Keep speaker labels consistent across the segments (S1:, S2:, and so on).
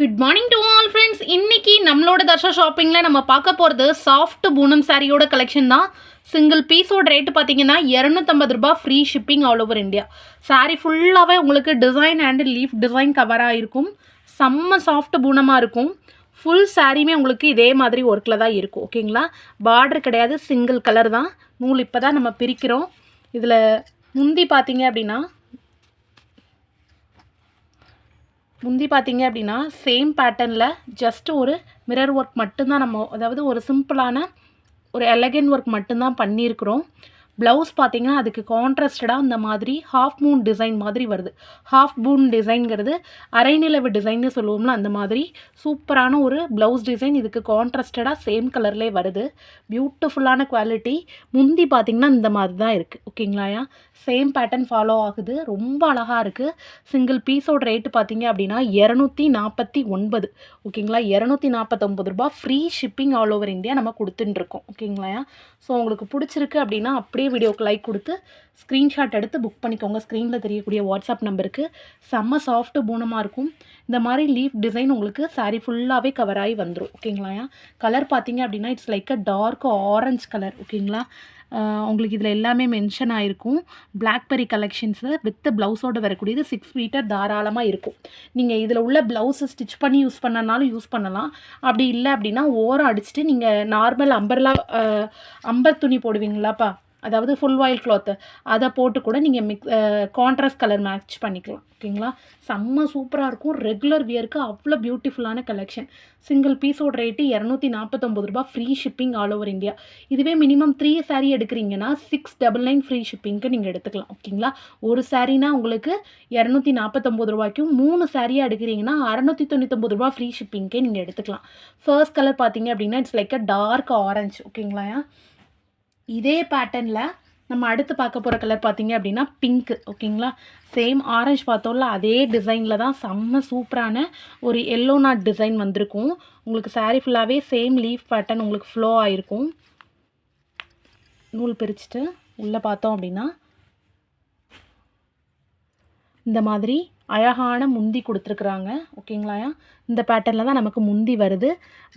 S1: Good morning to all friends இன்னைக்கு நம்மளோட தர்ஷா ஷாப்பிங்கில் நம்ம பார்க்க போகிறது சாஃப்ட் பூனம் சாரியோட கலெக்ஷன் தான். சிங்கிள் பீஸோட ரேட்டு பார்த்தீங்கன்னா இரநூத்தம்பது ரூபாய் free shipping all over India saree ஃபுல்லாகவே உங்களுக்கு டிசைன் அண்ட் லீஃப் டிசைன் கவராக இருக்கும். செம்ம சாஃப்ட் பூனமாக இருக்கும். ஃபுல் சாரியுமே உங்களுக்கு இதே மாதிரி ஒர்க்கில் தான் இருக்கும். ஓகேங்களா பார்டர் கிடையாது சிங்கிள் கலர் தான். நூல் இப்போ தான் நம்ம பிரிக்கிறோம். இதில் முந்தி பார்த்தீங்க அப்படின்னா முந்தி பார்த்தீங்க அப்படின்னா சேம் பேட்டர்னில் ஜஸ்ட் ஒரு மிரர் ஒர்க் மட்டும்தான் நம்ம அதாவது ஒரு சிம்பிளான ஒரு எலகன் ஒர்க் மட்டும்தான் பண்ணியிருக்கிறோம். ப்ளவுஸ் பார்த்தீங்கன்னா அதுக்கு கான்ட்ராஸ்டடாக அந்த மாதிரி ஹாஃப் மூன் டிசைன் மாதிரி வருது. ஹாஃப் மூன் டிசைன்கிறது அரைநிலவு டிசைன்னு சொல்லுவோம்ல அந்த மாதிரி சூப்பரான ஒரு ப்ளவுஸ் டிசைன் இதுக்கு கான்ட்ராஸ்டடாக சேம் கலர்லேயே வருது. பியூட்டிஃபுல்லான குவாலிட்டி முந்தி பார்த்தீங்கன்னா இந்த மாதிரி தான் இருக்குது ஓகேங்களாயா சேம் பேட்டர்ன் ஃபாலோ ஆகுது. ரொம்ப அழகாக இருக்குது சிங்கிள் பீஸோட ரேட்டு பார்த்தீங்க அப்படின்னா இரநூத்தி நாற்பத்தி ஒன்பது. ஓகேங்களா இரநூத்தி நாற்பத்தொம்பது ரூபா free shipping all over India நம்ம கொடுத்துட்டுருக்கோம் ஓகேங்களா ஸோ உங்களுக்கு பிடிச்சிருக்கு அப்படின்னா அப்படியே வீடியோக்கு லைக் கொடுத்து ஸ்க்ரீன்ஷாட் எடுத்து புக் பண்ணிக்கோங்க. ஸ்க்ரீனில் தெரியக்கூடிய வாட்ஸ்அப் நம்பருக்கு செம்ம சாஃப்ட்டு பூனமாக இருக்கும். இந்த மாதிரி லீஃப் டிசைன் உங்களுக்கு சாரீ ஃபுல்லாகவே கவர் ஆகி வந்துடும் ஓகேங்களா கலர் பார்த்தீங்க அப்படின்னா it's like a dark orange colour ஓகேங்களா உங்களுக்கு இதில் எல்லாமே மென்ஷன் ஆகிருக்கும் பிளாக்பெரி கலெக்ஷன்ஸில் வித் ப்ளவுஸோடு வரக்கூடியது சிக்ஸ் மீட்டர் தாராளமாக இருக்கும். நீங்கள் இதில் உள்ள ப்ளவுஸை ஸ்டிச் பண்ணி யூஸ் பண்ணனாலும் யூஸ் பண்ணலாம். அப்படி இல்லை அப்படின்னா ஓரம் அடிச்சுட்டு நீங்கள் நார்மல் அம்பர்லா அம்பர் துணி போடுவீங்களாப்பா? அதாவது ஃபுல் வாயில் கிளாத்து அதை போட்டு கூட நீங்கள் மிக்ஸ் கான்ட்ராஸ்ட் கலர் மேட்ச் பண்ணிக்கலாம். ஓகேங்களா செம்ம சூப்பராக இருக்கும். ரெகுலர் வியருக்கு அவ்வளோ பியூட்டிஃபுல்லான கலெக்ஷன் சிங்கிள் பீஸோட ரேட்டு இரநூத்தி நாற்பத்தொம்பது ரூபா free shipping all over India இதுவே மினிமம் த்ரீ சாரீ எடுக்கிறீங்கன்னா சிக்ஸ் டபுள் நைன் ஃப்ரீ ஷிப்பிங்க்கு நீங்கள் எடுத்துக்கலாம். ஓகேங்களா ஒரு சாரீனா உங்களுக்கு இரநூத்தி நாற்பத்தொம்பது ரூபாய்க்கும் மூணு சாரியாக எடுக்கிறீங்கன்னா அறநூற்றி தொண்ணூத்தொம்பது ரூபா ஃப்ரீ ஷிப்பிங்க்கே நீங்கள் எடுத்துக்கலாம். ஃபர்ஸ்ட் கலர் பார்த்தீங்க அப்படின்னா it's like a dark orange ஓகேங்களா இதே பேட்டர்னில் நம்ம அடுத்து பார்க்க போகிற கலர் பார்த்தீங்க அப்படின்னா பிங்க்கு ஓகேங்களா? சேம் ஆரஞ்சு பார்த்தோம்ல அதே டிசைனில் தான் செம்ம சூப்பரான ஒரு எல்லோ நாட் டிசைன் வந்திருக்கும். உங்களுக்கு சாரீ ஃபுல்லாகவே சேம் லீஃப் பேட்டர்ன் உங்களுக்கு ஃப்ளோ ஆகிருக்கும் நூல் பிரிச்சுட்டு உள்ளே பார்த்தோம் அப்படின்னா இந்த மாதிரி அழகான முந்தி கொடுத்துருக்குறாங்க. ஓகேங்களாயா இந்த பேட்டர்னில் தான் நமக்கு முந்தி வருது.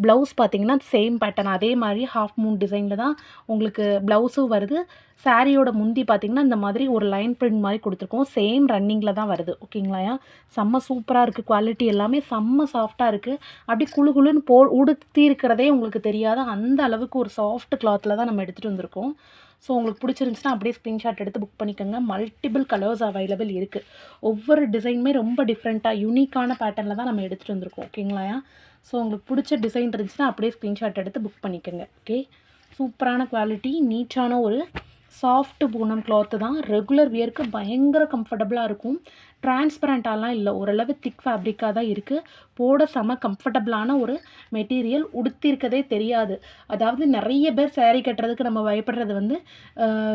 S1: ப்ளவுஸ் பார்த்தீங்கன்னா சேம் பேட்டர்ன் அதே மாதிரி ஹாஃப் மூன் டிசைனில் தான் உங்களுக்கு ப்ளவுஸும் வருது. சாரியோட முந்தி பார்த்தீங்கன்னா இந்த மாதிரி ஒரு லைன் பிரிண்ட் மாதிரி கொடுத்துருக்கோம். சேம் ரன்னிங்கில் தான் வருது. ஓகேங்களாயா செம்ம சூப்பராக இருக்குது குவாலிட்டி எல்லாமே செம்ம சாஃப்டாக இருக்குது அப்படி குளு குளுன்னு போ உடுத்தி இருக்கிறதே உங்களுக்கு தெரியாத அந்த அளவுக்கு ஒரு சாஃப்ட் கிளாத்தில் தான் நம்ம எடுத்துகிட்டு வந்திருக்கோம். ஸோ உங்களுக்கு பிடிச்சிருந்துச்சுன்னா அப்படியே ஸ்க்ரீன்ஷாட் எடுத்து புக் பண்ணிக்கோங்க. மல்டிபிள் கலர்ஸ் அவைலபிள் இருக்குது ஒவ்வொரு டிசைனுமே ரொம்ப டிஃப்ரெண்ட்டாக யூனிக்கான பேட்டர்னில் தான் நம்ம எடுத்துகிட்டு வந்திருக்கோம். ஓகேங்களா ஸோ உங்களுக்கு பிடிச்ச டிசைன் இருந்துச்சுன்னா அப்படியே ஸ்க்ரீன்ஷாட் எடுத்து புக் பண்ணிக்கோங்க. ஓகே சூப்பரான குவாலிட்டி நீட்டான ஒரு சாஃப்ட் பூனம் கிளாத்து தான். ரெகுலர் வியருக்கு பயங்கர கம்ஃபர்டபுளாக இருக்கும். டிரான்ஸ்பரண்ட்டாலாம் இல்லை. ஓரளவு திக் ஃபேப்ரிக்காக தான் இருக்குது போட செம கம்ஃபர்டபுளான ஒரு மெட்டீரியல் உடுத்திருக்கதே தெரியாது. அதாவது நிறைய பேர் சேரீ கட்டுறதுக்கு நம்ம பயப்படுறது வந்து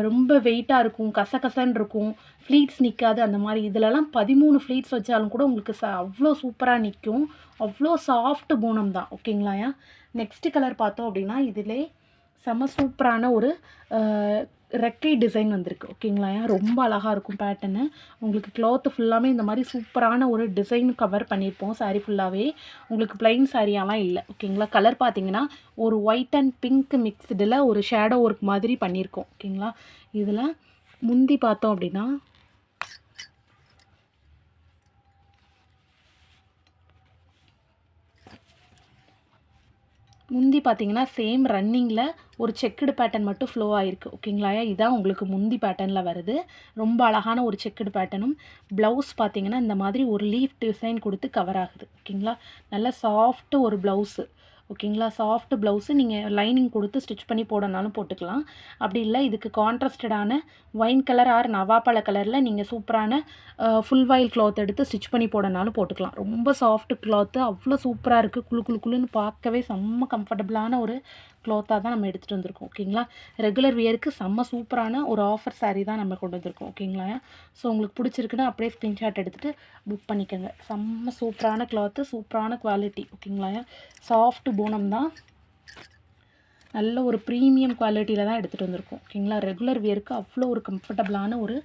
S1: ரொம்ப வெயிட்டாக இருக்கும். கசகசன்னு இருக்கும். ஃப்ளீட்ஸ் நிற்காது அந்த மாதிரி இதிலலாம் பதிமூணு ஃப்ளீட்ஸ் வச்சாலும் கூட உங்களுக்கு ச அவ்வளோ சூப்பராக நிற்கும் அவ்வளோ சாஃப்ட் பூனம் தான். ஓகேங்களாயா? நெக்ஸ்ட் கலர் பார்த்தோம் அப்படின்னா இதிலே செம சூப்பரான ஒரு ரெக்கை டிசைன் வந்திருக்கு ஓகேங்களா? ரொம்ப அழகாக இருக்கும் பேட்டர்னு உங்களுக்கு க்ளாத்து ஃபுல்லாமே இந்த மாதிரி சூப்பரான ஒரு டிசைன் கவர் பண்ணியிருப்போம் சாரீ ஃபுல்லாகவே உங்களுக்கு பிளைன் சாரியாலாம் இல்லை ஓகேங்களா? கலர் பார்த்தீங்கன்னா ஒரு ஒயிட் அண்ட் பிங்க் மிக்ஸ்டில் ஒரு ஷேடோ ஒர்க் மாதிரி பண்ணியிருக்கோம் ஓகேங்களா? இதில் முந்தி பார்த்தோம் அப்படின்னா முந்தி பார்த்தீங்கன்னா சேம் ரன்னிங்கில் ஒரு செக்குடு பேட்டர்ன் மட்டும் ஃப்ளோ ஆகிருக்கு ஓகேங்களா இதான் உங்களுக்கு முந்தி பேட்டர்னில் வருது. ரொம்ப அழகான ஒரு செக்குடு பேட்டர்னும் ப்ளவுஸ் பார்த்தீங்கன்னா இந்த மாதிரி ஒரு லீஃப் டிசைன் கொடுத்து கவர் ஆகுது ஓகேங்களா நல்ல சாஃப்ட்டு ஒரு ப்ளவுஸு ஓகேங்களா? சாஃப்ட் ப்ளவுஸு நீங்கள் லைனிங் கொடுத்து ஸ்டிச் பண்ணி போடணாலும் போட்டுக்கலாம். அப்படி இல்லை இதுக்கு கான்ட்ராஸ்டடான ஒயின் கலர் ஆர் நவாப்பழ கலரில் நீங்கள் சூப்பரான ஃபுல் வாயில் கிளாத் எடுத்து ஸ்டிச் பண்ணி போடனாலும் போட்டுக்கலாம். ரொம்ப சாஃப்ட் கிளாத்து அவ்வளோ சூப்பராக இருக்குது குழு குழு குளுன்னு பார்க்கவே செம்ம கம்ஃபர்டபுளான ஒரு க்ளாத்தாக தான் நம்ம எடுத்துகிட்டு வந்திருக்கோம் ஓகேங்களா ரெகுலர் வியருக்கு செம்ம சூப்பரான ஒரு ஆஃபர் சாரீ தான் நம்ம கொண்டு வந்திருக்கோம் ஓகேங்களா ஸோ உங்களுக்கு பிடிச்சிருக்குன்னா அப்படியே ஸ்க்ரீன்ஷாட் எடுத்துகிட்டு புக் பண்ணிக்கோங்க. செம்ம சூப்பரான க்ளாத்து சூப்பரான குவாலிட்டி ஓகேங்களா சாஃப்ட் போனம் தான். நல்ல ஒரு ப்ரீமியம் குவாலிட்டியில் தான் எடுத்துகிட்டு வந்திருக்கோம் ஓகேங்களா ரெகுலர் வியருக்கு அவ்வளோ ஒரு கம்ஃபர்டபுளான ஒரு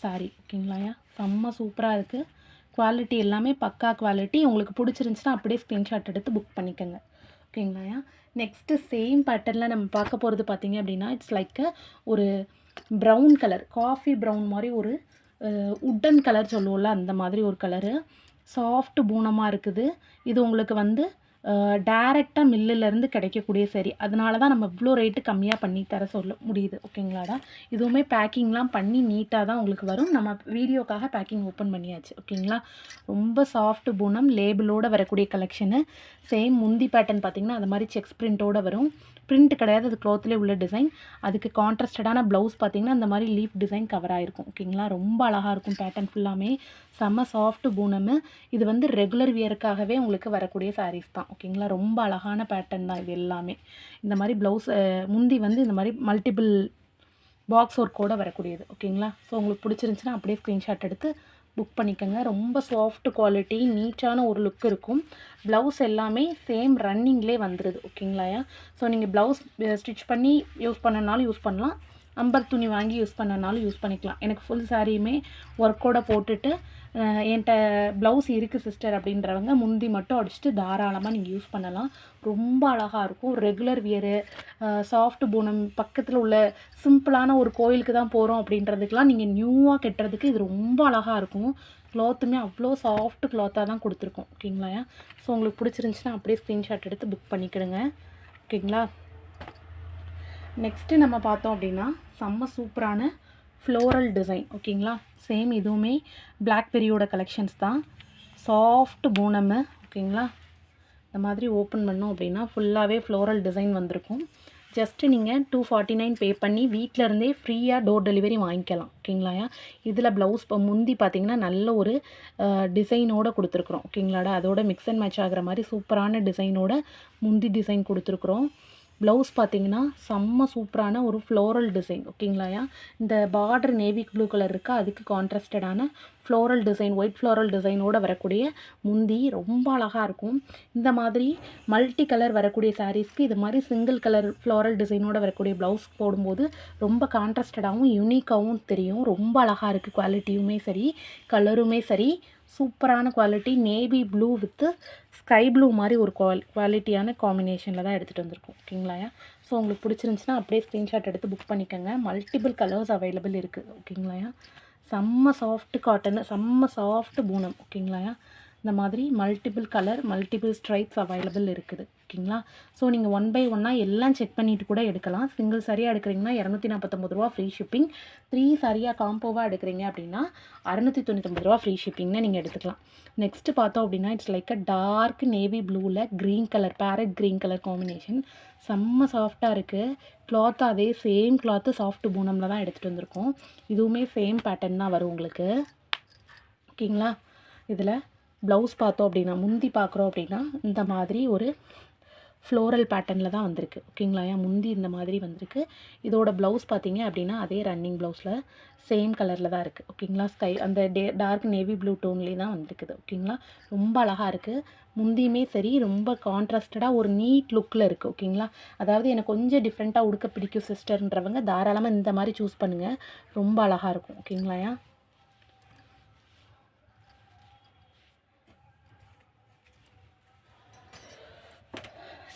S1: சாரீ ஓகேங்களா செம்ம சூப்பராக இருக்குது குவாலிட்டி எல்லாமே பக்கா குவாலிட்டி உங்களுக்கு பிடிச்சிருந்துச்சின்னா அப்படியே ஸ்க்ரீன்ஷாட் எடுத்து புக் பண்ணிக்கோங்க ஓகேங்களாயா நெக்ஸ்ட்டு சேம் பேட்டர்னில் நம்ம பார்க்க போகிறது பார்த்திங்க அப்படின்னா இட்ஸ் லைக் ஒரு ப்ரௌன் கலர் காஃபி ப்ரௌன் மாதிரி ஒரு உட்டன் கலர் சொல்லுவோம்ல அந்த மாதிரி ஒரு கலரு சாஃப்ட் பூனமாக இருக்குது. இது உங்களுக்கு வந்து டேரெக்டாக மில்லுலேருந்து கிடைக்கக்கூடிய சரி. அதனால தான் நம்ம இவ்வளோ ரேட்டு கம்மியாக பண்ணி தர சொல்ல முடியுது. ஓகேங்களாடா? இதுவுமே பேக்கிங்லாம் பண்ணி நீட்டாக தான் உங்களுக்கு வரும். நம்ம வீடியோக்காக பேக்கிங் ஓப்பன் பண்ணியாச்சு. ஓகேங்களா? ரொம்ப சாஃப்ட் பூனம் லேபிளோடு வரக்கூடிய கலெக்ஷனு சேம் முந்தி பேட்டர்ன் பார்த்திங்கன்னா அது மாதிரி செக்ஸ் பிரிண்ட்டோடு வரும். பிரிண்ட் கிடையாது அது க்ளோத்லேயே உள்ள டிசைன் அதுக்கு கான்ட்ராஸ்டடான ப்ளவுஸ் பார்த்திங்கன்னா அந்த மாதிரி லீஃப் டிசைன் கவர் ஆகிருக்கும் ஓகேங்களா ரொம்ப அழகாக இருக்கும் பேட்டர்ன் ஃபுல்லாமே செம்ம சாஃப்ட் பூனமு. இது வந்து ரெகுலர் வியருக்காகவே உங்களுக்கு வரக்கூடிய சாரீஸ் தான். ஓகேங்களா ரொம்ப அழகான பேட்டர்ன் தான் இது எல்லாமே. இந்த மாதிரி ப்ளவுஸ் முந்தி வந்து இந்த மாதிரி மல்டிபிள் பாக்ஸ் ஒர்க்கோட வரக்கூடியது. ஓகேங்களா ஸோ உங்களுக்கு பிடிச்சிருந்துச்சின்னா அப்படியே ஸ்க்ரீன்ஷாட் எடுத்து புக் பண்ணிக்கோங்க. ரொம்ப சாஃப்ட் குவாலிட்டி நீட்டான ஒரு லுக் இருக்கும். ப்ளவுஸ் எல்லாமே சேம் ரன்னிங்லே வந்துடுது ஓகேங்களாயா ஸோ நீங்கள் ப்ளவுஸ் ஸ்டிச் பண்ணி யூஸ் பண்ணனாலும் யூஸ் பண்ணலாம். அம்பர் துணி வாங்கி யூஸ் பண்ணனாலும் யூஸ் பண்ணிக்கலாம். எனக்கு ஃபுல் சாரியுமே ஒர்க்கோட போட்டுட்டு என்கிட்ட ப்ளவுஸ் இருக்குது சிஸ்டர் அப்படின்றவங்க முந்தி மட்டும் அடிச்சுட்டு தாராளமாக நீங்கள் யூஸ் பண்ணலாம். ரொம்ப அழகாக இருக்கும். ரெகுலர் வியரு சாஃப்ட் பூனம் பக்கத்தில் உள்ள சிம்பிளான ஒரு கோயிலுக்கு தான் போகிறோம் அப்படின்றதுக்கெலாம் நீங்கள் நியூவாக கட்டுறதுக்கு இது ரொம்ப அழகாக இருக்கும். க்ளாத்துமே அவ்வளோ சாஃப்ட் க்ளாத்தாக தான் கொடுத்துருக்கோம். ஓகேங்களா? ஸோ உங்களுக்கு பிடிச்சிருந்துச்சின்னா அப்படியே ஸ்க்ரீன்ஷாட் எடுத்து புக் பண்ணிக்கிடுங்க. ஓகேங்களா? நெக்ஸ்ட்டு நம்ம பார்த்தோம் அப்படின்னா செம்ம சூப்பரான ஃப்ளோரல் டிசைன் ஓகேங்களா? சேம் இதுவுமே பிளாக்பெரியோட கலெக்ஷன்ஸ் தான். சாஃப்ட் பூனமு ஓகேங்களா? இந்த மாதிரி ஓப்பன் பண்ணோம் அப்படின்னா ஃபுல்லாகவே ஃப்ளோரல் டிசைன் வந்திருக்கும். ஜஸ்ட்டு நீங்கள் டூ ஃபார்ட்டி நைன் பே பண்ணி வீட்டிலருந்தே ஃப்ரீயாக டோர் டெலிவரி வாங்கிக்கலாம் ஓகேங்களா? இதில் ப்ளவுஸ் இப்போ முந்தி பார்த்தீங்கன்னா நல்ல ஒரு டிசைனோடு கொடுத்துருக்குறோம் ஓகேங்களாடா? அதோட மிக்ஸ் அண்ட் மேட்ச் ஆகிற மாதிரி சூப்பரான டிசைனோட முந்தி டிசைன் கொடுத்துருக்குறோம். ப்ளவுஸ் பார்த்தீங்கன்னா செம்ம சூப்பரான ஒரு ஃப்ளோரல் டிசைன் ஓகேங்களாயா இந்த பார்டர் நேவி ப்ளூ கலர் இருக்கா அதுக்கு கான்ட்ராஸ்டடான ஃப்ளோரல் டிசைன் ஒயிட் ஃப்ளோரல் டிசைனோட வரக்கூடிய முந்தி ரொம்ப அழகாக இருக்கும். இந்த மாதிரி மல்டி கலர் வரக்கூடிய சாரீஸ்க்கு இது மாதிரி சிங்கிள் கலர் ஃப்ளோரல் டிசைனோடு வரக்கூடிய ப்ளவுஸ் போடும்போது ரொம்ப கான்ட்ராஸ்டடாகவும் யூனிக்காகவும் தெரியும். ரொம்ப அழகாக இருக்குது குவாலிட்டியுமே சரி கலருமே சரி. சூப்பரான quality navy blue with sky blue மாதிரி ஒரு குவால் குவாலிட்டியான காம்பினேஷனில் தான் எடுத்துகிட்டு வந்திருக்கோம். ஓகேங்களாயா ஸோ உங்களுக்கு பிடிச்சிருந்துச்சின்னா அப்படியே ஸ்க்ரீன்ஷாட் எடுத்து புக் பண்ணிக்கோங்க. மல்டிபிள் கலர்ஸ் அவைலபிள் இருக்குது ஓகேங்களாயா செம்ம சாஃப்ட் காட்டன் செம்ம சாஃப்ட் பூனம். ஓகேங்களா இந்த மாதிரி multiple colour multiple stripes available இருக்குது. ஓகேங்களா? ஸோ நீங்கள் ஒன் பை ஒன்னாக எல்லாம் செக் பண்ணிவிட்டு கூட எடுக்கலாம். சிங்கிள் சரியாக எடுக்கிறீங்கன்னா இரநூத்தி நாற்பத்தொம்பது ரூபா ஃப்ரீ ஷிப்பிங் த்ரீ சரியாக காம்போவாக எடுக்கிறீங்க அப்படின்னா அறநூற்றி தொண்ணூத்தொம்பது ரூபா ஃப்ரீ ஷிப்பிங்னு நீங்கள் எடுத்துக்கலாம். நெக்ஸ்ட்டு பார்த்தோம் அப்படின்னா it's like a dark navy ப்ளூவில் green colour parrot green colour combination செம்ம சாஃப்டாக இருக்குது கிளாத் அதே சேம் கிளாத்து சாஃப்ட் பூனமில் தான் எடுத்துகிட்டு வந்திருக்கோம். இதுவுமே சேம் பேட்டர்ன் தான் வரும் உங்களுக்கு. ஓகேங்களா? இதில் ப்ளவுஸ் பார்த்தோம் அப்படின்னா முந்தி பார்க்குறோம் அப்படின்னா இந்த மாதிரி ஒரு ஃப்ளோரல் பேட்டர்னில் தான் வந்திருக்கு. ஓகேங்களா? ஏன்? முந்தி இந்த மாதிரி வந்திருக்கு. இதோட ப்ளவுஸ் பார்த்தீங்க அப்படின்னா அதே ரன்னிங் ப்ளவுஸில் சேம் கலரில் தான் இருக்குது ஓகேங்களா? ஸ்கை அந்த டே டார்க் நேவி ப்ளூ டோன்லேயே தான் வந்துருக்குது. ஓகேங்களா? ரொம்ப அழகாக இருக்குது முந்தியுமே சரி ரொம்ப கான்ட்ராஸ்டடாக ஒரு நீட் லுக்கில் இருக்குது ஓகேங்களா? அதாவது எனக்கு கொஞ்சம் டிஃப்ரெண்ட்டாக உடுக்க பிடிக்கும் சிஸ்டர்ன்றவங்க தாராளமாக இந்த மாதிரி சூஸ் பண்ணுங்கள் ரொம்ப அழகாக இருக்கும். ஓகேங்களா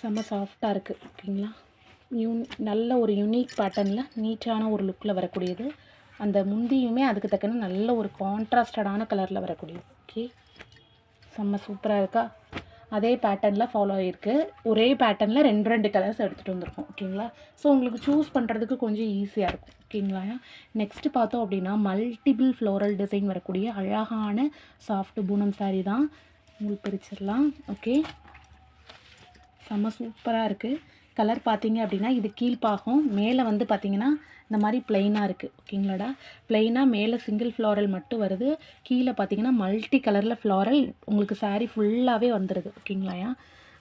S1: செம்ம சாஃப்டாக இருக்குது ஓகேங்களா? யூன் நல்ல ஒரு யூனிக் பேட்டர்னில் நீட்டான ஒரு லுக்கில் வரக்கூடியது. அந்த முந்தியுமே அதுக்கு தக்கன நல்ல ஒரு கான்ட்ராஸ்டடான கலரில் வரக்கூடியது ஓகே? செம்ம சூப்பராக இருக்கா? அதே பேட்டர்னில் ஃபாலோ ஆகிருக்கு ஒரே பேட்டர்னில் ரெண்டு ரெண்டு கலர்ஸ் எடுத்துகிட்டு வந்திருக்கோம் ஓகேங்களா? ஸோ உங்களுக்கு சூஸ் பண்ணுறதுக்கு கொஞ்சம் ஈஸியாக இருக்கும் ஓகேங்களா? நெக்ஸ்ட்டு பார்த்தோம் அப்படின்னா மல்டிபிள் ஃப்ளோரல் டிசைன் வரக்கூடிய அழகான சாஃப்ட் பூனம் சாரீ தான். உங்களுக்கு பிரிச்சிடலாம் ஓகே? செம்ம சூப்பராக இருக்குது கலர் பார்த்தீங்க அப்படின்னா இது கீழ்ப்பாகும் மேலே வந்து பார்த்திங்கன்னா இந்த மாதிரி பிளெயினாக இருக்குது ஓகேங்களாடா? பிளெயினாக மேலே சிங்கிள் ஃப்ளாரல் மட்டும் வருது. கீழே பார்த்தீங்கன்னா மல்டி கலரில் ஃப்ளாரல் உங்களுக்கு சாரீ ஃபுல்லாகவே வந்துடுது ஓகேங்களா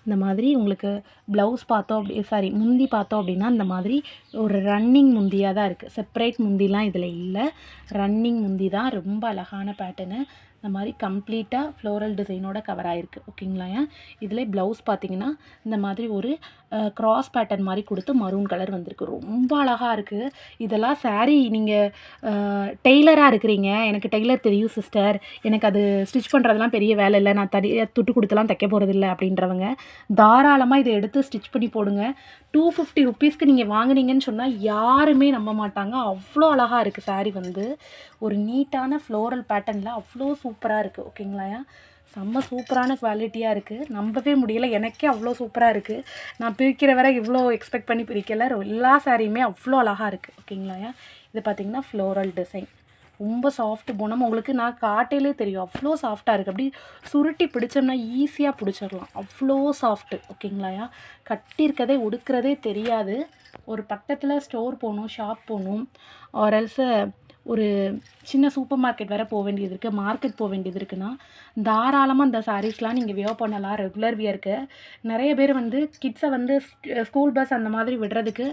S1: இந்த மாதிரி உங்களுக்கு ப்ளவுஸ் பார்த்தோம் அப்படி சாரி முந்தி பார்த்தோம் அப்படின்னா இந்த மாதிரி ஒரு ரன்னிங் முந்தியாக தான் இருக்குது செப்பரேட் முந்திலாம் இதில் இல்லை. ரன்னிங் முந்தி தான் ரொம்ப அழகான பேட்டர்னு இந்த மாதிரி கம்ப்ளீட்டாக ஃப்ளோரல் டிசைனோட கவர் ஆகிருக்கு ஓகேங்களா இதில் ப்ளவுஸ் பார்த்தீங்கன்னா இந்த மாதிரி ஒரு கிராஸ் பேட்டர்ன் மாதிரி கொடுத்து மரூன் கலர் வந்திருக்கு. ரொம்ப அழகாக இருக்குது இதெல்லாம் சாரீ நீங்கள் டெய்லராக இருக்கிறீங்க. எனக்கு டெய்லர் தெரியும் சிஸ்டர் எனக்கு அது ஸ்டிச் பண்ணுறதுலாம் பெரிய வேலை இல்லை. நான் தடி துட்டு கொடுத்துலாம் தைக்க போகிறதில்ல அப்படின்றவங்க. தாராளமாக இதை எடுத்து ஸ்டிச் பண்ணி போடுங்க. டூ ஃபிஃப்டி ருப்பீஸ்க்கு நீங்கள் வாங்குனீங்கன்னு சொன்னால் யாருமே நம்ப மாட்டாங்க. அவ்வளோ அழகாக இருக்குது சாரீ வந்து. ஒரு நீட்டான ஃப்ளோரல் பேட்டர்னில் அவ்வளோ சூப்பராக இருக்குது ஓகேங்களா செம்ம சூப்பரான குவாலிட்டியாக இருக்குது நம்பவே முடியல. எனக்கே அவ்வளோ சூப்பராக இருக்குது நான் பிரிக்கிற வரை இவ்வளோ எக்ஸ்பெக்ட் பண்ணி பிரிக்கல. எல்லா சாரியுமே அவ்வளோ அழகாக இருக்குது ஓகேங்களாயா இது பார்த்தீங்கன்னா ஃப்ளோரல் டிசைன் ரொம்ப சாஃப்ட் போனோம் உங்களுக்கு நான் காட்டையிலே தெரியும். அவ்வளோ சாஃப்டாக இருக்குது அப்படி சுருட்டி பிடிச்சோம்னா ஈஸியாக பிடிச்சிடலாம். அவ்வளோ சாஃப்ட்டு ஓகேங்களாயா கட்டியிருக்கதே உடுக்கிறதே தெரியாது. ஒரு பக்கத்தில் ஸ்டோர் போகணும் ஷாப் போகணும். ஆர்எல்ஸ் ஒரு சின்ன சூப்பர் மார்க்கெட் வேறு போக வேண்டியது இருக்குது மார்க்கெட் போக வேண்டியது இருக்குன்னா தாராளமாக இந்த சாரீஸ்லாம் நீங்கள் வியோ பண்ணலாம் ரெகுலர் வியருக்கு நிறைய பேர் வந்து கிட்ஸை வந்து ஸ்கூல் பஸ் அந்த மாதிரி விடுறதுக்கு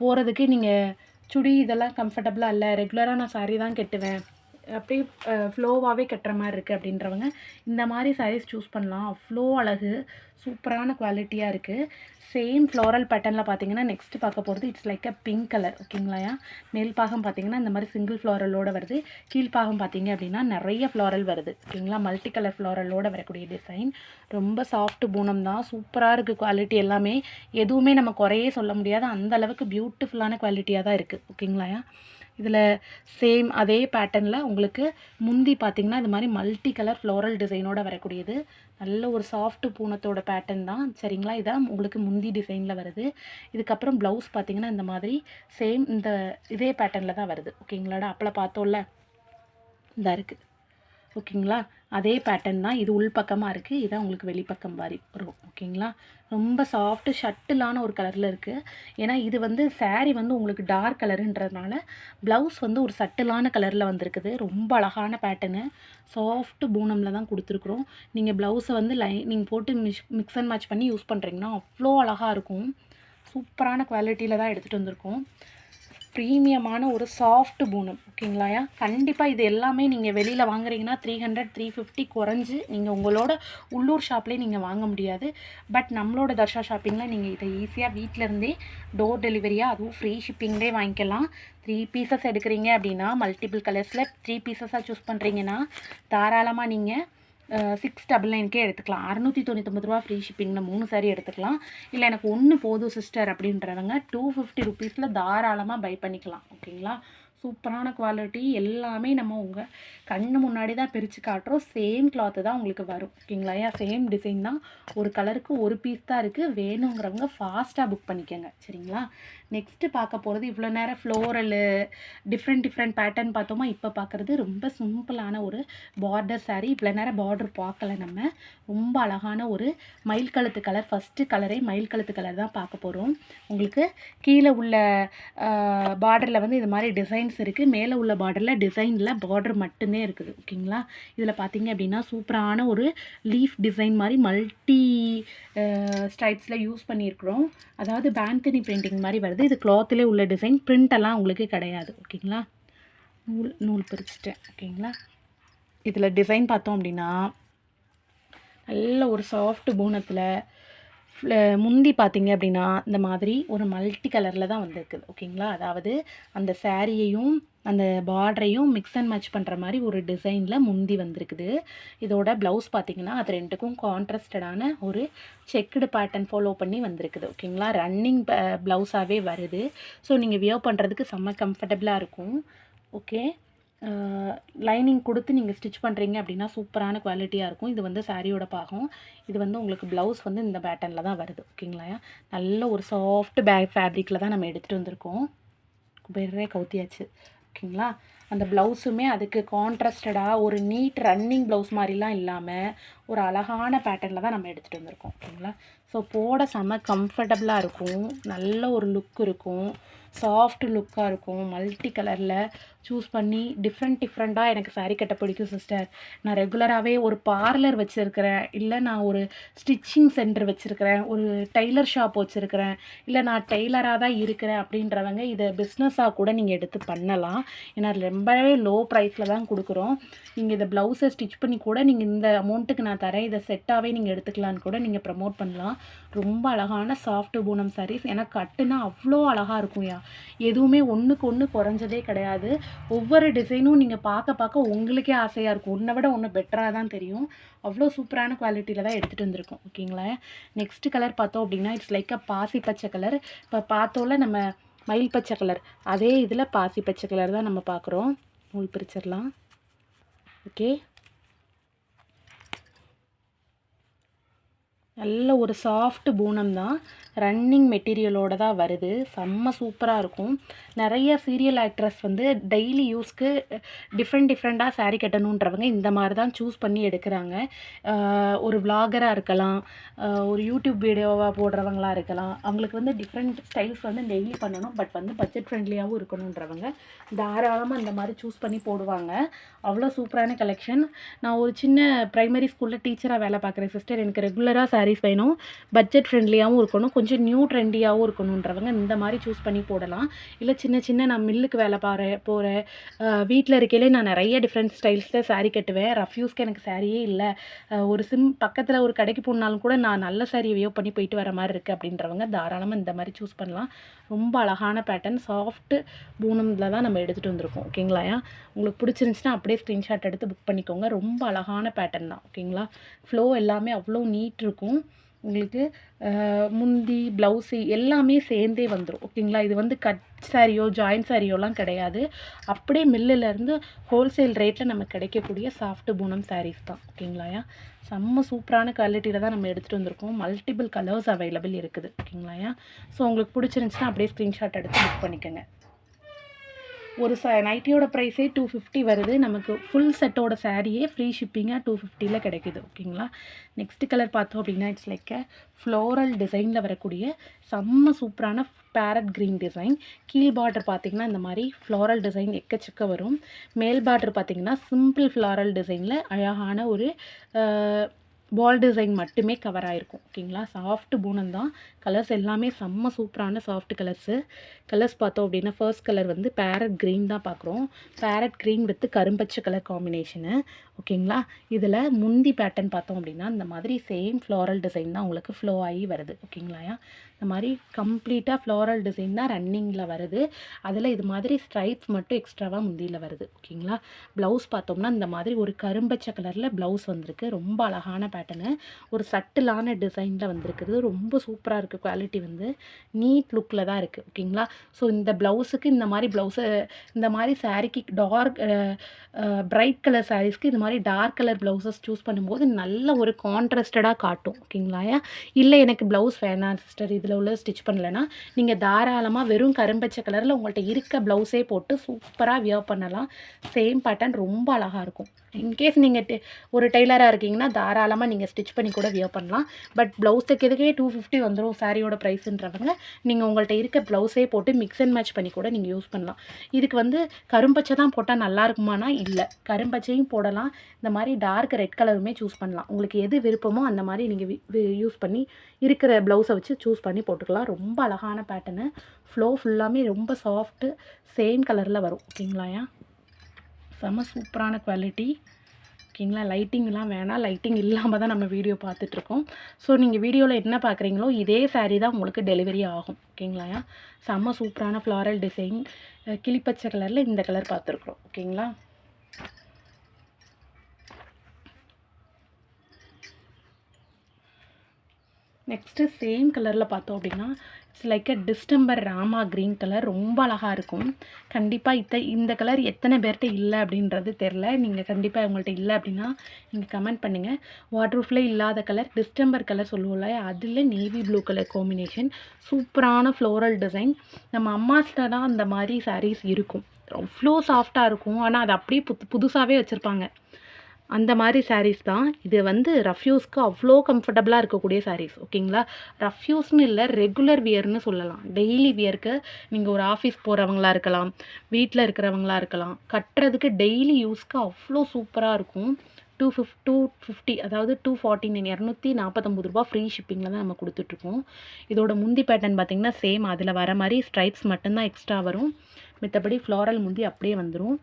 S1: போகிறதுக்கு நீங்கள் சுடி இதெல்லாம் கம்ஃபர்டபுளாக இல்லை ரெகுலராக நான் saree தான் கட்டுவேன். அப்படியே ஃப்ளோவாகவே கட்டுற மாதிரி இருக்குது அப்படின்றவங்க இந்த மாதிரி சாரீஸ் சூஸ் பண்ணலாம். அவ்வளோ அழகு சூப்பரான குவாலிட்டியாக இருக்குது சேம் ஃப்ளோரல் பேட்டர்னில் பார்த்தீங்கன்னா நெக்ஸ்ட் பார்க்க போகிறது it's like a pink colour ஓகேங்களாயா மேல் பாகம் பார்த்தீங்கன்னா இந்த மாதிரி சிங்கிள் ஃப்ளோரலோடு வருது. கீழ்ப்பாகம் பார்த்தீங்க அப்படின்னா நிறைய ஃப்ளோரல் வருது ஓகேங்களா மல்டி கலர் ஃப்ளோரலோட வரக்கூடிய டிசைன் ரொம்ப சாஃப்ட் பூனம் தான் சூப்பராக இருக்குது குவாலிட்டி எல்லாமே. எதுவுமே நம்ம குறையே சொல்ல முடியாது. அந்த அளவுக்கு பியூட்டிஃபுல்லான குவாலிட்டியாக தான் இருக்குது ஓகேங்களாயா இதில் சேம் அதே பேட்டர்னில் உங்களுக்கு முந்தி பார்த்தீங்கன்னா இது மாதிரி மல்டி கலர் ஃப்ளோரல் டிசைனோட வரக்கூடியது. நல்ல ஒரு சாஃப்ட் பூனத்தோட பேட்டர்ன் தான். சரிங்களா? இதான் உங்களுக்கு முந்தி டிசைனில் வருது. இதுக்கப்புறம் ப்ளவுஸ் பார்த்தீங்கன்னா இந்த மாதிரி சேம் இந்த இதே பேட்டர்னில் தான் வருது. ஓகேங்களாடா அப்பளை பார்த்தோம்ல? இதாக இருக்குது ஓகேங்களா? அதே பேட்டர்ன் தான் இது உள்பக்கமாக இருக்குது இதான் உங்களுக்கு வெளிப்பக்கம் மாதிரி வரும் ஓகேங்களா? ரொம்ப சாஃப்ட்டு ஷட்டிலான ஒரு கலரில் இருக்குது ஏன்னா இது வந்து சேரீ வந்து உங்களுக்கு டார்க் கலருன்றதுனால ப்ளவுஸ் வந்து ஒரு சட்டிலான கலரில் வந்திருக்குது. ரொம்ப அழகான பேட்டர்னு சாஃப்ட் பூனமில் தான் கொடுத்துருக்குறோம். நீங்கள் ப்ளவுஸை வந்து லை நீங்கள் போட்டு மிஷ் மிக்ஸ் அண்ட் மேட்ச் பண்ணி யூஸ் பண்ணுறீங்கன்னா அவ்வளோ அழகாக இருக்கும். சூப்பரான குவாலிட்டியில் தான் எடுத்துகிட்டு வந்திருக்கோம். ப்ரீமியமான ஒரு சாஃப்ட் பூனம் ஓகேங்களாயா கண்டிப்பாக இது எல்லாமே நீங்கள் வெளியில் வாங்குறீங்கன்னா த்ரீ ஹண்ட்ரட் த்ரீ ஃபிஃப்டி குறைஞ்சி நீங்கள் உங்களோட உள்ளூர் ஷாப்லேயே நீங்கள் வாங்க முடியாது. பட் நம்மளோட தர்ஷா ஷாப்பிங்கில் நீங்கள் இதை ஈஸியாக வீட்டிலேருந்தே டோர் டெலிவரியாக அதுவும் ஃப்ரீ ஷிப்பிங்லேயே வாங்கிக்கலாம். த்ரீ பீசஸ் எடுக்கிறீங்க அப்படின்னா மல்டிபிள் கலர்ஸில் த்ரீ பீசஸாக சூஸ் பண்ணுறீங்கன்னா தாராளமாக நீங்கள் சிக்ஸ் டபுள் நைன்க்கே எடுத்துக்கலாம். அறநூற்றி தொண்ணூத்தொம்பது ரூபா ஃப்ரீ ஷிப்பிங்கில் மூணு சாரீ எடுத்துக்கலாம். இல்லை எனக்கு ஒன்று போதும் சிஸ்டர் அப்படின்றவங்க டூ ஃபிஃப்டி ருபீஸில் தாராளமாக பை பண்ணிக்கலாம். ஓகேங்களா சூப்பரான குவாலிட்டி எல்லாமே நம்ம உங்கள் கண்ணு முன்னாடி தான் பிரித்து காட்டுறோம். சேம் கிளாத்து தான் உங்களுக்கு வரும். ஓகேங்களா? ஏன் சேம் டிசைன் தான். ஒரு கலருக்கு ஒரு பீஸ் தான் இருக்குது வேணுங்கிறவங்க ஃபாஸ்ட்டாக புக் பண்ணிக்கோங்க. சரிங்களா? நெக்ஸ்ட்டு பார்க்க போகிறது இவ்வளோ நேரம் ஃப்ளோரலு டிஃப்ரெண்ட் டிஃப்ரெண்ட் பேட்டர்ன் பார்த்தோமா? இப்போ பார்க்குறது ரொம்ப சிம்பிளான ஒரு பார்டர் சாரீ இவ்வளோ நேரம் பார்டர் பார்க்கல நம்ம. ரொம்ப அழகான ஒரு மயில் கழுத்து கலர் ஃபஸ்ட்டு கலரே மயில் கழுத்து கலர் தான் பார்க்க போகிறோம் உங்களுக்கு கீழே உள்ள பார்டரில் வந்து இது மாதிரி டிசைன் டிசைன்ஸ் இருக்குது மேலே உள்ள பார்டரில் டிசைனில் பார்டர் மட்டுமே இருக்குது. ஓகேங்களா? இதில் பார்த்தீங்க அப்படின்னா சூப்பரான ஒரு லீஃப் டிசைன் மாதிரி மல்டி ஸ்டைப்ஸில் யூஸ் பண்ணியிருக்கிறோம். அதாவது பேந்தனி பிரிண்டிங் மாதிரி வருது. இது கிளாத்திலே உள்ள டிசைன் பிரிண்டெல்லாம் எல்லாம் உங்களுக்கு கிடையாது. ஓகேங்களா? நூல் நூல் பிரிச்சுட்டேன். ஓகேங்களா? இதில் டிசைன் பார்த்தோம் அப்படின்னா நல்ல ஒரு சாஃப்ட் பூனத்தில் முந்தி பார்த்தீங்க அப்படின்னா இந்த மாதிரி ஒரு மல்டி கலரில் தான் வந்திருக்குது. ஓகேங்களா? அதாவது அந்த சேரீயையும் அந்த பார்டரையும் மிக்ஸ் அண்ட் மேட்ச் பண்ணுற மாதிரி ஒரு டிசைனில் முந்தி வந்திருக்குது. இதோட ப்ளவுஸ் பார்த்தீங்கன்னா அது ரெண்டுக்கும் கான்ட்ராஸ்டடான ஒரு செக்குடு பேட்டர்ன் ஃபாலோ பண்ணி வந்திருக்குது. ஓகேங்களா? ரன்னிங் ப்ளவுஸாகவே வருது. ஸோ நீங்கள் வியர் பண்ணுறதுக்கு செம்ம கம்ஃபர்டபுளாக இருக்கும். ஓகே லைனிங் கொடுத்து நீங்கள் ஸ்டிச் பண்ணுறீங்க அப்படின்னா சூப்பரான குவாலிட்டியாக இருக்கும். இது வந்து சாரியோட பாகம். இது வந்து உங்களுக்கு ப்ளவுஸ் வந்து இந்த பேட்டர்னில் தான் வருது. ஓகேங்களா? நல்ல ஒரு சாஃப்ட் பேக் ஃபேப்ரிக்கில் தான் நம்ம எடுத்துகிட்டு வந்திருக்கோம். குபேரே கவுத்தியாச்சு. ஓகேங்களா? அந்த ப்ளவுஸுமே அதுக்கு கான்ட்ராஸ்டடாக ஒரு நீட் ரன்னிங் ப்ளவுஸ் மாதிரிலாம் இல்லாமல் ஒரு அழகான பேட்டர்னில் தான் நம்ம எடுத்துகிட்டு வந்திருக்கோம். ஓகேங்களா? ஸோ போட செம்ம கம்ஃபர்டபுளாக இருக்கும். நல்ல ஒரு லுக் இருக்கும். சாஃப்ட் லுக்காக இருக்கும். மல்டி கலரில் சூஸ் பண்ணி டிஃப்ரெண்ட் டிஃப்ரெண்ட்டாக எனக்கு சாரீ கட்ட பிடிக்கும் சிஸ்டர் நான் ரெகுலராகவே ஒரு பார்லர் வச்சுருக்கிறேன். இல்லை நான் ஒரு ஸ்டிச்சிங் சென்டர் வச்சுருக்கிறேன். ஒரு டெய்லர் ஷாப் வச்சுருக்கிறேன். இல்லை நான் டெய்லராக தான் இருக்கிறேன் அப்படின்றவங்க இதை பிஸ்னஸாக கூட நீங்கள் எடுத்து பண்ணலாம். ஏன்னா ரொம்பவே லோ ப்ரைஸில் தான் கொடுக்குறோம். நீங்கள் இதை ப்ளவுஸை ஸ்டிச் பண்ணி கூட நீங்கள் இந்த அமௌண்ட்டுக்கு நான் தரேன். இதை செட்டாகவே நீங்கள் எடுத்துக்கலான்னு கூட நீங்கள் ப்ரமோட் பண்ணலாம். ரொம்ப அழகான சாஃப்ட் பூனம் சாரீஸ் எனக்கு கட்டுனா அவ்வளோ அழகாக இருக்கும் இருக்கும்யா எதுவுமே ஒன்றுக்கு ஒன்று குறைஞ்சதே கிடையாது. ஒவ்வொரு டிசைனும் நீங்கள் பார்க்க பார்க்க உங்களுக்கே ஆசையாக இருக்கும். ஒன்றை விட ஒன்று பெட்டராக தான் தெரியும். அவ்வளோ சூப்பரான குவாலிட்டியில் தான் எடுத்துகிட்டு வந்திருக்கோம். ஓகேங்களா? நெக்ஸ்ட் கலர் பார்த்தோம் அப்படின்னா இட்ஸ் லைக் அ பாசி பச்சை கலர் இப்போ பார்த்தோம்ல நம்ம மயில் பச்சை கலர் அதே இதில் பாசி பச்சை கலர் தான் நம்ம பார்க்குறோம். நூல் பிரிச்சிடலாம். ஓகே? நல்ல ஒரு சாஃப்ட் பூனம் தான். ரன்னிங் மெட்டீரியலோட தான் வருது. செம்ம சூப்பராக இருக்கும். நிறைய சீரியல் ஆக்ட்ரஸ் வந்து டெய்லி யூஸ்க்கு டிஃப்ரெண்ட் டிஃப்ரெண்ட்டாக சாரீ கட்டணுன்றவங்க இந்த மாதிரி தான் சூஸ் பண்ணி எடுக்கிறாங்க. ஒரு விளாகராக இருக்கலாம் ஒரு யூடியூப் வீடியோவாக போடுறவங்களா இருக்கலாம். அவங்களுக்கு வந்து டிஃப்ரெண்ட் ஸ்டைல்ஸ் வந்து டெய்லி பண்ணணும். பட் வந்து பட்ஜெட் ஃப்ரெண்ட்லியாகவும் இருக்கணுன்றவங்க தாராளமாக இந்த மாதிரி சூஸ் பண்ணி போடுவாங்க. அவ்வளோ சூப்பரான கலெக்ஷன் நான் ஒரு சின்ன ப்ரைமரி ஸ்கூலில் டீச்சராக வேலை பார்க்குறேன் சிஸ்டர் எனக்கு ரெகுலராக சாரீஸ் வேணும். பட்ஜெட் ஃப்ரெண்ட்லியாகவும் இருக்கணும். கொஞ்சம் கொஞ்சம் நியூ ட்ரெண்டியாகவும் இருக்கணுன்றவங்க இந்த மாதிரி சூஸ் பண்ணி போடலாம். இல்லை சின்ன சின்ன நான் மில்லுக்கு வேலை பாரு போகிறேன் வீட்டில் இருக்கையிலே நான் நிறைய டிஃப்ரெண்ட் ஸ்டைல்ஸில் சாரீ கட்டுவேன். ரஃப் யூஸ்க்கு எனக்கு சாரியே இல்லை. ஒரு சிம் பக்கத்தில் ஒரு கடைக்கு போனாலும் கூட நான் நல்ல சாரியை வியோ பண்ணி போயிட்டு வர மாதிரி இருக்குது அப்படின்றவங்க தாராளமாக இந்த மாதிரி சூஸ் பண்ணலாம். ரொம்ப அழகான பேட்டர்ன் சாஃப்ட் பூனமில் தான் நம்ம எடுத்துகிட்டு வந்திருக்கோம். ஓகேங்களா உங்களுக்கு பிடிச்சிருந்துச்சுன்னா அப்படியே ஸ்க்ரீன்ஷாட் எடுத்து புக் பண்ணிக்கோங்க. ரொம்ப அழகான பேட்டர்ன் தான். ஓகேங்களா? ஃப்ளோ எல்லாமே அவ்வளோ நீட் இருக்கும். உங்களுக்கு முந்தி ப்ளவுஸு எல்லாமே சேர்ந்தே வந்துடும் ஓகேங்களா? இது வந்து கட் சாரியோ ஜாயின் சாரியோலாம் கிடையாது. அப்படியே மில்லுலேருந்து ஹோல்சேல் ரேட்டில் நமக்கு கிடைக்கக்கூடிய சாஃப்ட் பூனம் சாரீஸ் தான். ஓகேங்களாயா செம்ம சூப்பரான குவாலிட்டியில் தான் நம்ம எடுத்துகிட்டு வந்திருக்கோம். மல்டிபிள் கலர்ஸ் அவைலபிள் இருக்குது. ஓகேங்களாயா ஸோ உங்களுக்கு பிடிச்சிருந்துச்சின்னா அப்படியே ஸ்க்ரீன்ஷாட் எடுத்து புக் பண்ணிக்கோங்க. ஒரு ச நைட்டியோட ப்ரைஸே டூ ஃபிஃப்டி வருது. நமக்கு ஃபுல் செட்டோட சாரியே ஃப்ரீ ஷிப்பிங்காக டூ ஃபிஃப்டியில் கிடைக்குது. ஓகேங்களா நெக்ஸ்ட் கலர் பார்த்தோம் அப்படின்னா இட்ஸ் லைக் ஃப்ளோரல் டிசைனில் வரக்கூடிய செம்ம சூப்பரான பேரட் க்ரீன் டிசைன் கீழ் பார்டர் பார்த்தீங்கன்னா இந்த மாதிரி ஃப்ளாரல் டிசைன் எக்கச்சக்க வரும். மேல் பார்டர் பார்த்தீங்கன்னா சிம்பிள் ஃப்ளாரல் டிசைனில் அழகான ஒரு பால் டிசைன் மட்டுமே கவர் ஆகிருக்கும் ஓகேங்களா சாஃப்ட் பூனம் தான். கலர்ஸ் எல்லாமே செம்ம சூப்பரான சாஃப்ட் கலர்ஸு கலர்ஸ் பார்த்தோம் அப்படின்னா ஃபர்ஸ்ட் கலர் வந்து பேரட் க்ரீன் தான் பார்க்குறோம். பேரட் க்ரீன் வித் கரும்பச்சை கலர் காம்பினேஷனு ஓகேங்களா இதில் முந்தி பேட்டர்ன் பார்த்தோம் அப்படின்னா இந்த மாதிரி சேம் ஃப்ளாரல் டிசைன் தான் உங்களுக்கு ஃப்ளோ ஆகி வருது ஓகேங்களாயா இந்த மாதிரி கம்ப்ளீட்டாக ஃப்ளாரல் டிசைன் தான் ரன்னிங்கில் வருது. அதில் இது மாதிரி ஸ்ட்ரைப்ஸ் மட்டும் எக்ஸ்ட்ராவாக முந்தியில் வருது ஓகேங்களா ப்ளவுஸ் பார்த்தோம்னா இந்த மாதிரி ஒரு கரும்பச்சை கலரில் ப்ளவுஸ் வந்திருக்கு. ரொம்ப அழகான பேட்டர்னு ஒரு சட்டிலான டிசைனில் வந்திருக்குது ரொம்ப சூப்பராக இருக்குது குவாலிட்டி வந்து. நீட் லுக்கில் தான் இருக்குது ஓகேங்களா ஸோ இந்த ப்ளவுஸுக்கு இந்த மாதிரி ப்ளவுஸை இந்த மாதிரி சாரீக்கு டார்க் ப்ரைட் கலர் சாரீஸ்க்கு இது மாதிரி டார்க் கலர் ப்ளவுசஸ் சூஸ் பண்ணும்போது நல்ல ஒரு கான்ட்ராஸ்டடாக காட்டும். ஓகேங்களா இல்லை எனக்கு ப்ளவுஸ் வேணாம் சிஸ்டர் இதில் உள்ள ஸ்டிச் பண்ணலைன்னா நீங்கள் தாராளமாக வெறும் கரும்பச்சை கலரில் உங்கள்கிட்ட இருக்க ப்ளவுஸே போட்டு சூப்பராக வியர் பண்ணலாம். சேம் பேட்டர்ன் ரொம்ப அழகாக இருக்கும். இன்கேஸ் நீங்கள் ஒரு டெய்லராக இருக்கீங்கன்னா தாராளமாக நீங்கள் ஸ்டிச் பண்ணி கூட வியர் பண்ணலாம். பட் ப்ளவுஸ் தைக்கிறதுக்கே டூ ஃபிஃப்டி வந்துடும் சாரியோட ப்ரைஸுன்றவங்க நீங்கள் உங்கள்கிட்ட இருக்க ப்ளவுஸே போட்டு மிக்ஸ் அண்ட் மேட்ச் பண்ணி கூட நீங்கள் யூஸ் பண்ணலாம். இதுக்கு வந்து கரும்பச்சை தான் போட்டால் நல்லா இருக்குமானா இல்லை. கரும்பச்சையும் போடலாம். இந்த மாதிரி டார்க் ரெட் கலருமே சூஸ் பண்ணலாம். உங்களுக்கு எது விருப்பமோ அந்த மாதிரி நீங்கள் யூஸ் பண்ணி இருக்கிற ப்ளவுஸை வச்சு சூஸ் பண்ணி போட்டுக்கலாம். ரொம்ப அழகான பேட்டர்னு ஃப்ளோ ஃபுல்லாமே ரொம்ப சாஃப்ட்டு சேம் கலரில் வரும். ஓகேங்களாயா செம சூப்பரான குவாலிட்டி ஓகேங்களா? லைட்டிங்லாம் வேணாம். லைட்டிங் இல்லாமல் தான் நம்ம வீடியோ பார்த்துட்ருக்கோம். ஸோ நீங்கள் வீடியோவில் என்ன பார்க்குறீங்களோ இதே சாரீ தான் உங்களுக்கு டெலிவரி ஆகும். ஓகேங்களா? செம்ம சூப்பரான ஃப்ளாரல் டிசைன் கிளிப்பச்சை கலரில் இந்த கலர் பார்த்துருக்குறோம். ஓகேங்களா? நெக்ஸ்ட்டு சேம் கலரில் பார்த்தோம் அப்படின்னா it's like a distemper Rama green colour ரொம்ப அழகாக இருக்கும். கண்டிப்பாக இத்த இந்த கலர் எத்தனை பேர்கிட்ட இல்லை அப்படின்றது தெரில நீங்கள் கண்டிப்பாக உங்கள்கிட்ட இல்லை அப்படின்னா நீங்கள் கமெண்ட் பண்ணுங்கள் வாட்டர் இல்லாத கலர் டிஸ்டம்பர் கலர் சொல்லுவோம்ல அதில் நேவி ப்ளூ கலர் காம்பினேஷன் சூப்பரான ஃப்ளோரல் டிசைன் நம்ம அம்மாஸில் தான் அந்த மாதிரி சாரீஸ் இருக்கும். அவ்வளோ சாஃப்டாக இருக்கும். ஆனால் அது அப்படியே புது புதுசாகவே வச்சுருப்பாங்க. அந்த மாதிரி சாரீஸ் தான். இது வந்து ரஃப்யூஸ்க்கு அவ்வளோ கம்ஃபர்டபுளாக இருக்கக்கூடிய சாரீஸ் ஓகேங்களா ரஃப்யூஸ்னு இல்லை ரெகுலர் வியர்னு சொல்லலாம். டெய்லி வியர்க்கு நீங்கள் ஒரு ஆஃபீஸ் போகிறவங்களா இருக்கலாம் வீட்டில் இருக்கிறவங்களா இருக்கலாம் கட்டுறதுக்கு டெய்லி யூஸ்க்கு அவ்வளோ சூப்பராக இருக்கும். டூ ஃபிஃப் டூ ஃபிஃப்டி அதாவது டூ ஃபார்ட்டி நைன் இரநூத்தி நாற்பத்தொம்பது ரூபா ஃப்ரீ ஷிப்பிங்கில் தான் நம்ம கொடுத்துட்ருக்கோம். இதோட முந்தி பேட்டர்ன் பார்த்திங்கன்னா சேம் அதில் வர மாதிரி ஸ்ட்ரைப்ஸ் மட்டும்தான் எக்ஸ்ட்ரா வரும். மித்தபடி ஃப்ளாரல் முந்தி அப்படியே வந்துடும்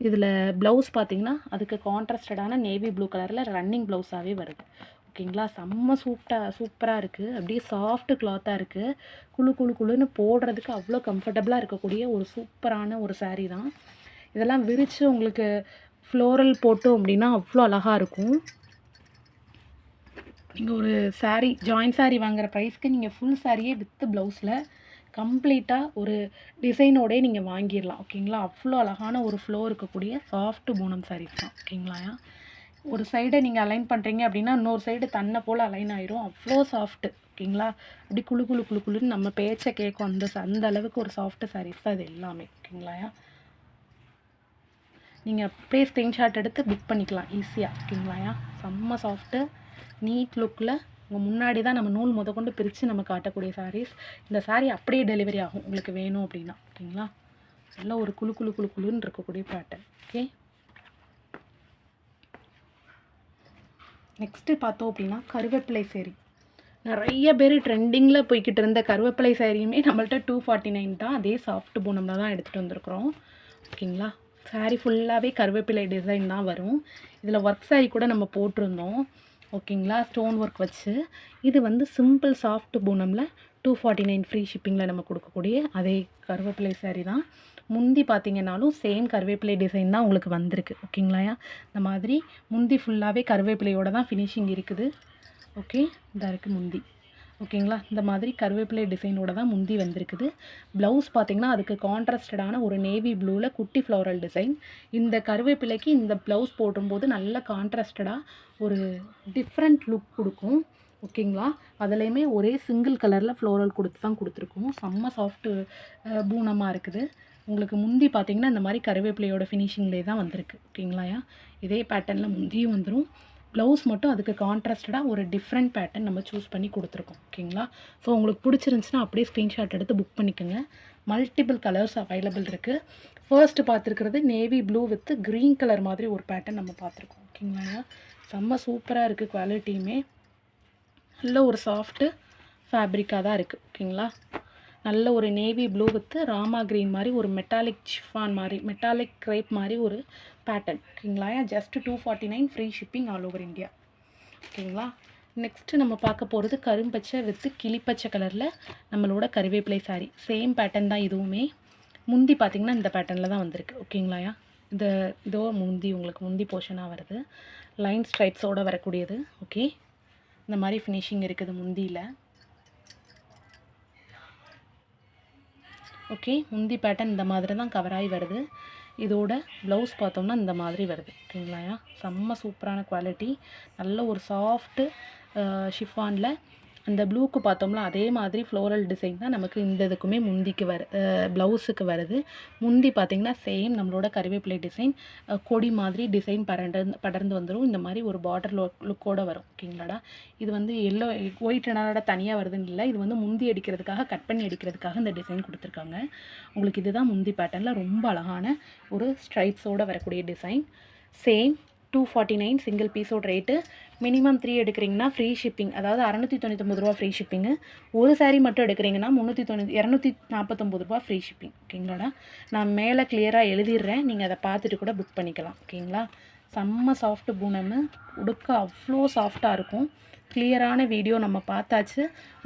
S1: இதில் ப்ளவுஸ் பார்த்தீங்கன்னா அதுக்கு கான்ட்ராஸ்டடான நேவி ப்ளூ கலரில் ரன்னிங் ப்ளவுஸாகவே வருது. ஓகேங்களா? செம்ம சூப்டாக சூப்பராக இருக்குது அப்படியே சாஃப்ட் கிளாத்தாக இருக்குது குழு குழு குளுன்னு போடுறதுக்கு அவ்வளோ கம்ஃபர்டபுளாக இருக்கக்கூடிய ஒரு சூப்பரான ஒரு சாரீ தான். இதெல்லாம் விரித்து உங்களுக்கு ஃப்ளோரல் போட்டோம் அப்படின்னா அவ்வளோ அழகாக இருக்கும். நீங்கள் ஒரு சாரீ ஜாயின் சாரீ வாங்குகிற ப்ரைஸ்க்கு நீங்கள் ஃபுல் சாரியே வித் ப்ளவுஸில் கம்ப்ளீட்டாக ஒரு டிசைனோடே நீங்கள் வாங்கிடலாம் ஓகேங்களா? அவ்வளோ அழகான ஒரு ஃப்ளோ இருக்கக்கூடிய சாஃப்ட் பூனம் சாரீஸ் தான் ஓகேங்களா? ஒரு சைடை நீங்கள் அலைன் பண்ணுறீங்க அப்படின்னா இன்னொரு சைடு தன்னை போல் அலைன் ஆயிரும். அவ்வளோ சாஃப்ட்டு ஓகேங்களா? அப்படி குழு குழு குழு குளுன்னு நம்ம பேச்சை கேட்கும் அந்த அந்த அளவுக்கு ஒரு சாஃப்ட் சாரீஸ் தான் இது எல்லாமே ஓகேங்களா? நீங்கள் அப்படியே ஸ்க்ரீன்ஷாட் எடுத்து புக் பண்ணிக்கலாம் ஈஸியாக ஓகேங்களாயா செம்ம சாஃப்ட்டு நீட் லுக்கில் உங்கள் முன்னாடி தான் நம்ம நூல் முத கொண்டு பிரித்து நம்ம காட்டக்கூடிய சாரீஸ் இந்த சாரீ அப்படியே டெலிவரி ஆகும். உங்களுக்கு வேணும் அப்படின்னா. ஓகேங்களா? நல்லா ஒரு குழு குழு குழு குழுன்னு இருக்கக்கூடிய பேட்டர்ன் ஓகே? நெக்ஸ்ட்டு பார்த்தோம் அப்படின்னா கருவேப்பிலை சேரீ நிறைய பேர் ட்ரெண்டிங்கில் போய்கிட்டு இருந்த கருவேப்பிலை சாரியுமே நம்மள்ட்ட டூ ஃபார்ட்டி நைன் தான். அதே சாஃப்ட் பூனமில் தான் எடுத்துகிட்டு வந்திருக்கிறோம். ஓகேங்களா? சாரீ ஃபுல்லாகவே கருவேப்பிலை டிசைன் தான் வரும். இதில் ஒர்க் saree கூட நம்ம போட்டிருந்தோம். ஓகேங்களா? ஸ்டோன் ஒர்க் வச்சு. இது வந்து சிம்பிள் சாஃப்ட் பூனமில் டூ ஃபார்ட்டி நைன் ஃப்ரீ ஷிப்பிங்கில் நம்ம கொடுக்கக்கூடிய அதே கருவேப்பிலை saree தான். முந்தி பார்த்தீங்கன்னாலும் சேம் கருவேப்பிலை டிசைன் தான் உங்களுக்கு வந்திருக்கு. ஓகேங்களாயா இந்த மாதிரி முந்தி ஃபுல்லாகவே கருவேப்பிலையோட தான் ஃபினிஷிங் இருக்குது. ஓகே? இதாக இருக்குது முந்தி. ஓகேங்களா? இந்த மாதிரி கருவேப்பிலை டிசைனோட தான் முந்தி வந்திருக்குது. ப்ளவுஸ் பார்த்தீங்கன்னா அதுக்கு கான்ட்ராஸ்டடான ஒரு நேவி ப்ளூவில் குட்டி ஃப்ளோரல் டிசைன் இந்த கருவேப்பிலைக்கு இந்த ப்ளவுஸ் போடும்போது நல்ல கான்ட்ராஸ்டடாக ஒரு டிஃப்ரெண்ட் லுக் கொடுக்கும். ஓகேங்களா? அதுலேயுமே ஒரே சிங்கிள் கலரில் ஃப்ளோரல் கொடுத்து தான் கொடுத்துருக்கோம். செம்ம சாஃப்ட்டு பூனமாக இருக்குது. உங்களுக்கு முந்தி பார்த்தீங்கன்னா இந்த மாதிரி கருவேப்பிலையோட ஃபினிஷிங்லேயே தான் வந்திருக்கு. ஓகேங்களாயா? இதே பேட்டர்னில் முந்தியும் வந்துடும் ப்ளவுஸ் மட்டும் அதுக்கு கான்ட்ராஸ்டடாக ஒரு டிஃப்ரெண்ட் பேட்டர்ன் நம்ம சூஸ் பண்ணி கொடுத்துருக்கோம். ஓகேங்களா ஸோ உங்களுக்கு பிடிச்சிருந்துச்சுன்னா அப்படியே ஸ்க்ரீன்ஷாட் எடுத்து புக் பண்ணிக்கோங்க. மல்டிபிள் கலர்ஸ் அவைலபிள் இருக்குது first பார்த்துருக்கிறது navy blue with green colour மாதிரி ஒரு பேட்டர்ன் நம்ம பார்த்துருக்கோம். ஓகேங்களா செம்ம சூப்பராக இருக்குது குவாலிட்டியுமே நல்ல ஒரு சாஃப்ட்டு ஃபேப்ரிக்காக தான் இருக்குது ஓகேங்களா நல்ல ஒரு navy blue with Rama green மாதிரி ஒரு மெட்டாலிக் ஷிஃபான் மாதிரி மெட்டாலிக் க்ரேப் மாதிரி ஒரு பேட்டர்ன் ஓகேங்களா just two forty nine free shipping all over India ஓகேங்களா நெக்ஸ்ட்டு நம்ம பார்க்க போகிறது கரும்பச்சை வித்து கிளிப்பச்சை கலரில் நம்மளோட கருவேப்பிலை சாரி சேம் பேட்டர்ன் தான் இதுவுமே. முந்தி பார்த்திங்கன்னா இந்த பேட்டர்னில் தான் வந்திருக்கு. ஓகேங்களாயா இந்த இதோ முந்தி உங்களுக்கு முந்தி போர்ஷனாக வருது. லைன் ஸ்ட்ரைப்ஸோடு வரக்கூடியது. ஓகே இந்த மாதிரி ஃபினிஷிங் இருக்குது முந்தியில். ஓகே முந்தி பேட்டர்ன் இந்த மாதிரி தான் கவர் ஆகி வருது. இதோட ப்ளவுஸ் பார்த்தோம்னா இந்த மாதிரி வருது. ஓகேங்களாயா செம்ம சூப்பரான குவாலிட்டி நல்ல ஒரு சாஃப்ட்டு ஷிஃபானில் அந்த ப்ளூக்கு பார்த்தோம்னா அதே மாதிரி ஃப்ளோரல் டிசைன் தான் நமக்கு இந்த இதுக்குமே முந்திக்கு வர ப்ளவுஸுக்கு வருது. முந்தி பார்த்திங்கன்னா சேம் நம்மளோட கருவேப்பிலை டிசைன் கொடி மாதிரி டிசைன் படர்ந்து படர்ந்து வந்துடும் இந்த மாதிரி ஒரு பார்டர் லுக்கோடு வரும். ஓகேங்களாடா இது வந்து எல்லோ ஒயிட் என்னோட தனியாக வருதுன்னு இல்லை. இது வந்து முந்தி அடிக்கிறதுக்காக கட் பண்ணி அடிக்கிறதுக்காக இந்த டிசைன் கொடுத்துருக்காங்க. உங்களுக்கு இதுதான் முந்தி பேட்டர்னில் ரொம்ப அழகான ஒரு ஸ்ட்ரைப்ஸோட வரக்கூடிய design same two forty nine single பீஸோட ரேட்டு மினிமம் த்ரீ எடுக்கிறீங்கன்னா ஃப்ரீ ஷிப்பிங் அதாவது அறநூற்றி தொண்ணூத்தொம்பது ரூபா ஃப்ரீ ஷிப்பிங்கு ஒரு சாரீ மட்டும் எடுக்கிறீங்கன்னா முந்நூற்றி தொண்ணூற்றி இரநூத்தி நாற்பத்தொம்பது ரூபா ஃப்ரீ ஷிப்பிங் ஓகேங்களாடா நான் மேலே கிளியராக எழுதிடுறேன். நீங்கள் அதை பார்த்துட்டு கூட புக் பண்ணிக்கலாம். ஓகேங்களா செம்ம சாஃப்ட் பூனம்னு உடுக்க அவ்வளோ சாஃப்டாக இருக்கும். கிளியரான வீடியோ நம்ம பார்த்தாச்சு.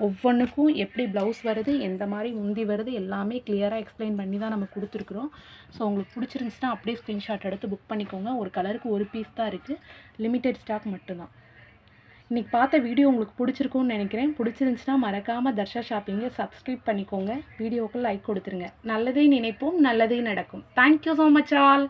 S1: ஒவ்வொன்றுக்கும் எப்படி ப்ளவுஸ் வருது எந்த மாதிரி முந்தி வருது எல்லாமே கிளியராக எக்ஸ்பிளைன் பண்ணி தான் நம்ம கொடுத்துருக்குறோம். ஸோ உங்களுக்கு பிடிச்சிருந்துச்சுன்னா அப்படியே ஸ்க்ரீன்ஷாட் எடுத்து புக் பண்ணிக்கோங்க. ஒரு கலருக்கு ஒரு பீஸ் தான் இருக்குது லிமிட்டெட் ஸ்டாக் மட்டும்தான். இன்றைக்கி பார்த்த வீடியோ உங்களுக்கு பிடிச்சிருக்கும்னு நினைக்கிறேன். பிடிச்சிருந்துச்சுன்னா மறக்காமல் தர்ஷா ஷாப்பிங்கை சப்ஸ்கிரைப் பண்ணிக்கோங்க. வீடியோவுக்கு லைக் கொடுத்துருங்க. நல்லதே நினைப்போம் நல்லதே நடக்கும். Thank you so much all